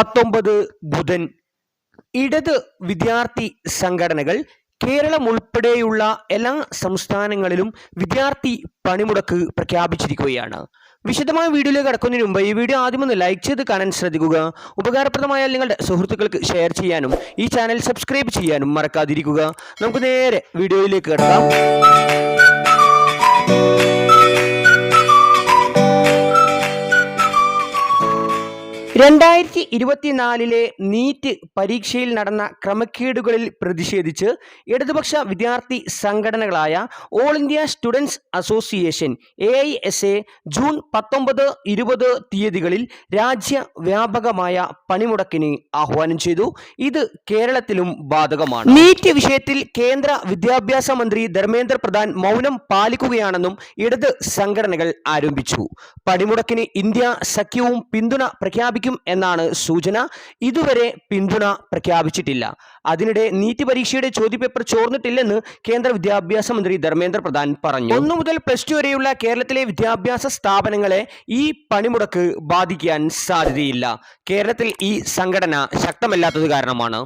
പത്തൊമ്പത് ബുധൻ. ഇടത് വിദ്യാർത്ഥി സംഘടനകൾ കേരളം ഉൾപ്പെടെയുള്ള എല്ലാ സംസ്ഥാനങ്ങളിലും വിദ്യാർത്ഥി പണിമുടക്ക് പ്രഖ്യാപിച്ചിരിക്കുകയാണ്. വിശദമായ വീഡിയോയിലേക്ക് കടക്കുന്നതിന് മുമ്പ് ഈ വീഡിയോ ആദ്യം ഒന്ന് ലൈക്ക് ചെയ്ത് കാണാൻ ശ്രദ്ധിക്കുക. ഉപകാരപ്രദമായാൽ നിങ്ങളുടെ സുഹൃത്തുക്കൾക്ക് ഷെയർ ചെയ്യാനും ഈ ചാനൽ സബ്സ്ക്രൈബ് ചെയ്യാനും മറക്കാതിരിക്കുക. നമുക്ക് നേരെ വീഡിയോയിലേക്ക് കിടക്കാം. രണ്ടായിരത്തി ഇരുപത്തിനാലിലെ നീറ്റ് പരീക്ഷയിൽ നടന്ന ക്രമക്കേടുകളിൽ പ്രതിഷേധിച്ച് ഇടതുപക്ഷ വിദ്യാർത്ഥി സംഘടനകളായ all India students association A I S A June പത്തൊമ്പത് ഇരുപത് തീയതികളിൽ രാജ്യവ്യാപകമായ പണിമുടക്കിന് ആഹ്വാനം ചെയ്തു. ഇത് കേരളത്തിലും ബാധകമാണ്. നീറ്റ് വിഷയത്തിൽ കേന്ദ്ര വിദ്യാഭ്യാസ മന്ത്രി ധർമ്മേന്ദ്ര പ്രധാൻ മൗനം പാലിക്കുകയാണെന്നും ഇടത് സംഘടനകൾ ആരോപിച്ചു. പണിമുടക്കിന് ഇന്ത്യ സഖ്യവും പിന്തുണ പ്രഖ്യാപിക്കും എന്നാണ് സൂചന. ഇതുവരെ പിന്തുണ പ്രഖ്യാപിച്ചിട്ടില്ല. അതിനിടെ നീറ്റ് പരീക്ഷയുടെ ചോദ്യപേപ്പർ ചോർന്നിട്ടില്ലെന്ന് കേന്ദ്ര വിദ്യാഭ്യാസ മന്ത്രി ധർമ്മേന്ദ്ര പ്രധാൻ പറഞ്ഞു. ഒന്നു മുതൽ പ്ലസ് ടു വരെയുള്ള കേരളത്തിലെ വിദ്യാഭ്യാസ സ്ഥാപനങ്ങളെ ഈ പണിമുടക്ക് ബാധിക്കാൻ സാധ്യതയില്ല. കേരളത്തിൽ ഈ സംഘടന ശക്തമല്ലാത്തത് കാരണമാണ്.